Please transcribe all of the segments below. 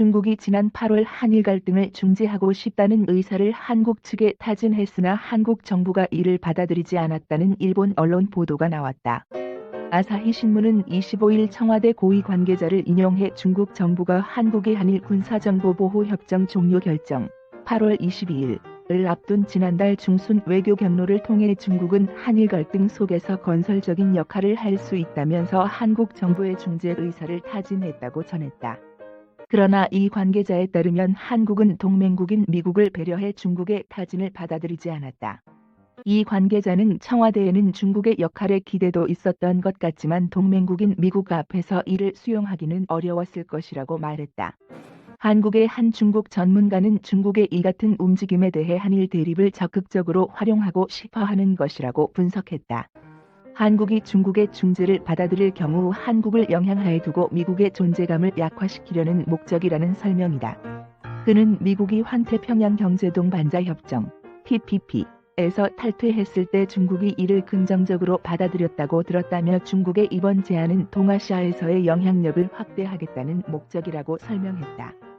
중국이 지난 8월 한일 갈등을 중재하고 싶다는 의사를 한국 측에 타진했으나 한국 정부가 이를 받아들이지 않았다는 일본 언론 보도가 나왔다. 아사히 신문은 25일 청와대 고위 관계자를 인용해 중국 정부가 한국의 한일 군사정보보호협정 종료 결정 8월 22일을 앞둔 지난달 중순 외교 경로를 통해 중국은 한일 갈등 속에서 건설적인 역할을 할 수 있다면서 한국 정부의 중재 의사를 타진했다고 전했다. 그러나 이 관계자에 따르면 한국은 동맹국인 미국을 배려해 중국의 타진을 받아들이지 않았다. 이 관계자는 청와대에는 중국의 역할에 기대도 있었던 것 같지만 동맹국인 미국 앞에서 이를 수용하기는 어려웠을 것이라고 말했다. 한국의 한 중국 전문가는 중국의 이 같은 움직임에 대해 한일 대립을 적극적으로 활용하고 싶어 하는 것이라고 분석했다. 한국이 중국의 중재를 받아들일 경우 한국을 영향하에 두고 미국의 존재감을 약화시키려는 목적이라는 설명이다. 그는 미국이 환태평양 경제동 반자협정 TPP 에서 탈퇴했을 때 중국이 이를 긍정적으로 받아들였다고 들었다며 중국의 이번 제안은 동아시아에서의 영향력을 확대하겠다는 목적이라고 설명했다.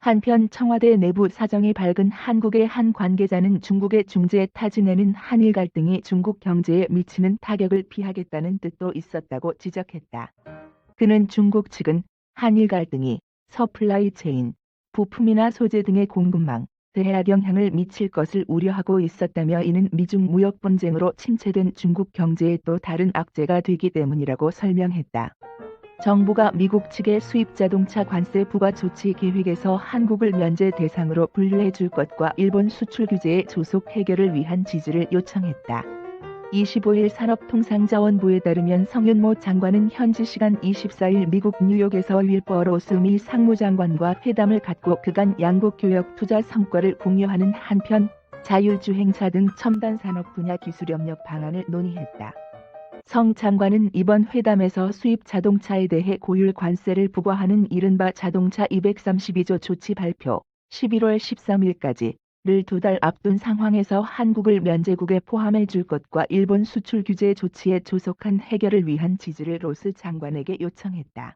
한편 청와대 내부 사정이 밝은 한국의 한 관계자는 중국의 중재 타진에는 한일 갈등이 중국 경제에 미치는 타격을 피하겠다는 뜻도 있었다고 지적했다. 그는 중국 측은 한일 갈등이 서플라이 체인, 부품이나 소재 등의 공급망, 대학 영향을 미칠 것을 우려하고 있었다며 이는 미중 무역 분쟁으로 침체된 중국 경제에 또 다른 악재가 되기 때문이라고 설명했다. 정부가 미국 측의 수입 자동차 관세 부과 조치 계획에서 한국을 면제 대상으로 분류해 줄 것과 일본 수출 규제의 조속 해결을 위한 지지를 요청했다. 25일 산업통상자원부에 따르면 성윤모 장관은 현지 시간 24일 미국 뉴욕에서 윌버 스미 상무장관과 회담을 갖고 그간 양국 교역 투자 성과를 공유하는 한편 자율주행차 등 첨단 산업 분야 기술 협력 방안을 논의했다. 성 장관은 이번 회담에서 수입 자동차에 대해 고율 관세를 부과하는 이른바 자동차 232조 조치 발표 11월 13일까지 를 두 달 앞둔 상황에서 한국을 면제국에 포함해 줄 것과 일본 수출 규제 조치의 조속한 해결을 위한 지지를 로스 장관에게 요청했다.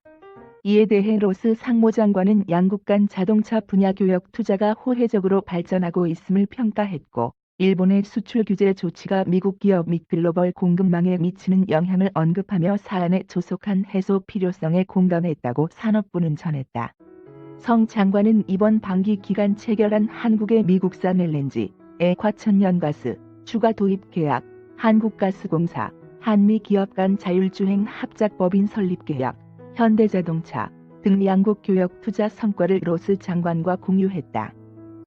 이에 대해 로스 상무장관은 양국 간 자동차 분야 교역 투자가 호혜적으로 발전하고 있음을 평가했고 일본의 수출 규제 조치가 미국 기업 및 글로벌 공급망에 미치는 영향을 언급하며 사안의 조속한 해소 필요성에 공감했다고 산업부는 전했다. 성 장관은 이번 반기 기간 체결한 한국의 미국산 LNG, 액화천연가스, 추가 도입 계약, 한국가스공사, 한미 기업 간 자율주행 합작법인 설립 계약, 현대자동차 등 양국 교역 투자 성과를 로스 장관과 공유했다.